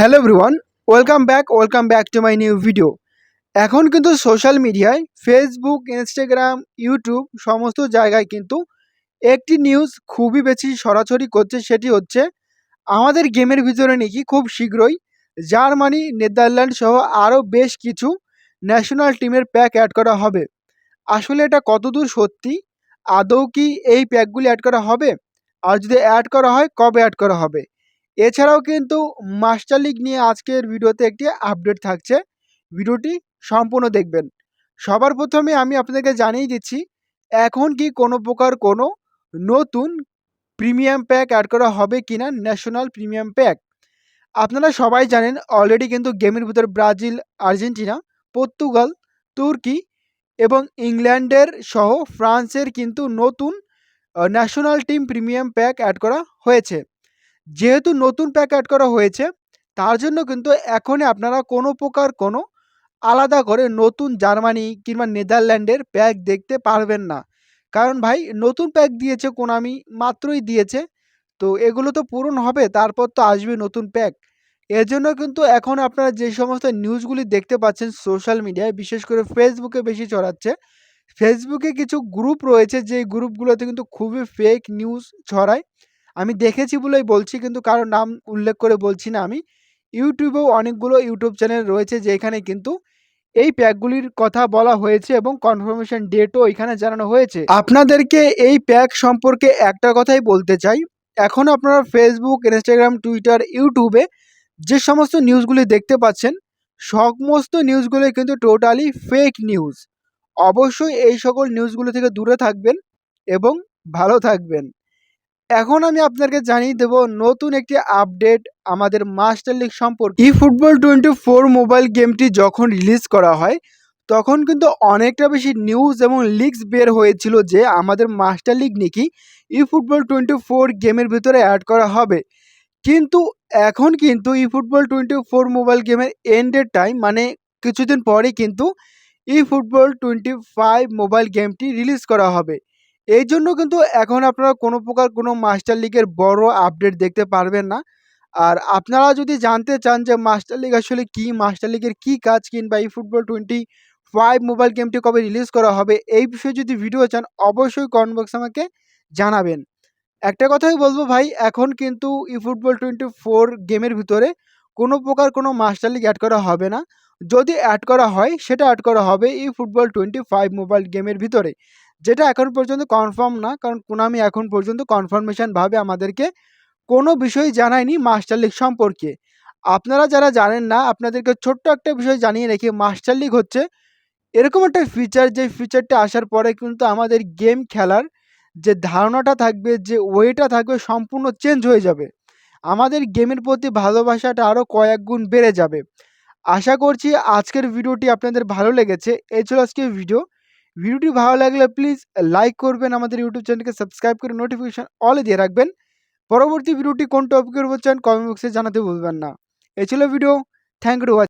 Hello everyone, welcome back welcome back to my new video. এখন কিন্তু social মিডিয়ায়, Facebook, Instagram, YouTube সমস্ত জায়গায় কিন্তু একটি নিউজ খুবই বেশি সরাসরি করছে, সেটি হচ্ছে আমাদের গেমের ভিতরে নাকি খুব শীঘ্রই জার্মানি, নেদারল্যান্ড সহ আরও বেশ কিছু ন্যাশনাল টিমের প্যাক অ্যাড করা হবে। আসলে এটা কতদূর সত্যি? আদৌ কি এই প্যাকগুলি অ্যাড করা হবে? আর যদি অ্যাড করা হয়, কবে অ্যাড করা হবে? এছাড়াও কিন্তু মাস্টার লিগ নিয়ে আজকের ভিডিওতে একটি আপডেট থাকছে। ভিডিওটি সম্পূর্ণ দেখবেন। সবার প্রথমে আমি আপনাদেরকে জানিয়ে দিচ্ছি, এখন কি কোনো প্রকার কোনো নতুন প্রিমিয়াম প্যাক অ্যাড করা হবে কি না ন্যাশনাল প্রিমিয়াম প্যাক? আপনারা সবাই জানেন, অলরেডি কিন্তু গেমের ভিতর ব্রাজিল, আর্জেন্টিনা, পর্তুগাল, তুর্কি এবং ইংল্যান্ডের সহ ফ্রান্সের কিন্তু নতুন national team premium pack add করা হয়েছে। যেহেতু নতুন প্যাক অ্যাড করা হয়েছে, তার জন্য কিন্তু এখনই আপনারা কোনো প্রকার কোনো আলাদা করে নতুন জার্মানি কিংবা নেদারল্যান্ডের প্যাক দেখতে পারবেন না। কারণ ভাই, নতুন প্যাক দিয়েছে কোনামি মাত্রই দিয়েছে। তো এগুলো তো পূরণ হবে, তারপর তো আসবে নতুন প্যাক এর জন্য কিন্তু এখন আপনারা যে সমস্ত নিউজগুলি দেখতে পাচ্ছেন সোশ্যাল মিডিয়ায় বিশেষ করে ফেসবুকে বেশি ছড়াচ্ছে ফেসবুকে কিছু গ্রুপ রয়েছে যে গ্রুপগুলোতে কিন্তু খুবই ফেক নিউজ ছড়ায়। আমি দেখেছি বলেই বলছি কিন্তু কারও নাম উল্লেখ করে বলছি না আমি। ইউটিউবেও অনেকগুলো ইউটিউব চ্যানেল রয়েছে যেখানে কিন্তু এই প্যাকগুলির কথা বলা হয়েছে এবং কনফার্মেশন ডেটও এখানে জানানো হয়েছে। আপনাদেরকে এই প্যাক সম্পর্কে একটা কথাই বলতে চাই। এখন আপনারা ফেসবুক ইনস্টাগ্রাম টুইটার ইউটিউবে যে সমস্ত নিউজগুলি দেখতে পাচ্ছেন, সমস্ত নিউজগুলো কিন্তু টোটালি ফেক নিউজ অবশ্যই এই সকল নিউজগুলো থেকে দূরে থাকবেন এবং ভালো থাকবেন। এখন আমি আপনাদেরকে জানিয়ে দেব নতুন একটি আপডেট আমাদের মাস্টার লিগ সম্পর্কে। E football twenty four mobile গেমটি যখন রিলিজ করা হয়, তখন কিন্তু অনেকটা বেশি নিউজ এবং লিগস বের হয়েছিল যে আমাদের মাস্টার লিগ নাকি ই ফুটবল টোয়েন্টি ফোর গেমের ভিতরে অ্যাড করা হবে। কিন্তু এখন কিন্তু e football twenty four mobile গেমের এন্ডের টাইম মানে কিছুদিন পরেই কিন্তু e football twenty five mobile গেমটি রিলিজ করা হবে। এই জন্য কিন্তু এখন আপনারা কোনো প্রকার কোনো মাস্টার লিগের বড় আপডেট দেখতে পারবেন না। আর আপনারা যদি জানতে চান যে মাস্টার লিগ আসলে কি মাস্টার লিগের কি কাজ কিংবা এই ফুটবল টোয়েন্টি ফাইভ মোবাইল গেমটি কবে রিলিজ করা হবে, এই বিষয়ে যদি ভিডিও চান, অবশ্যই কমেন্ট বক্সে আমাকে জানাবেন। একটা কথাই বলব ভাই, এখন কিন্তু ই ফুটবল টোয়েন্টি ফোর গেমের ভিতরে কোনো প্রকার কোনো মাস্টার লিগ অ্যাড করা হবে না। যদি অ্যাড করা হয়, সেটা অ্যাড করা হবে e football twenty five mobile গেমের ভিতরে। যেটা এখন পর্যন্ত কনফার্ম না, কারণ কোনামি এখন পর্যন্ত কনফার্মেশনভাবে আমাদেরকে কোনো বিষয় জানায়নি মাস্টার লিগ সম্পর্কে। আপনারা যারা জানেন না, আপনাদেরকে ছোট্ট একটা বিষয় জানিয়ে রেখে মাস্টার লিগ হচ্ছে। এরকম একটা ফিচার যে ফিচারটা আসার পরে কিন্তু আমাদের গেম খেলার যে ধারণাটা থাকবে, যে ওয়েটা থাকবে সম্পূর্ণ চেঞ্জ হয়ে যাবে। আমাদের গেমের প্রতি ভালোবাসাটা আরও কয়েক গুণ বেড়ে যাবে। আশা করছি আজকের ভিডিওটি আপনাদের ভালো লেগেছে। এই ছিল আজকের ভিডিও ভিডিওটি ভালো লাগলে প্লিজ লাইক করবেন, আমাদের ইউটিউব চ্যানেলকে সাবস্ক্রাইব করে নোটিফিকেশান অলে দিয়ে রাখবেন। পরবর্তী ভিডিওটি কোন টপিকের উপর চান কমেন্ট বক্সে জানাতে ভুলবেন না। এই ছিল ভিডিও থ্যাংক ইউ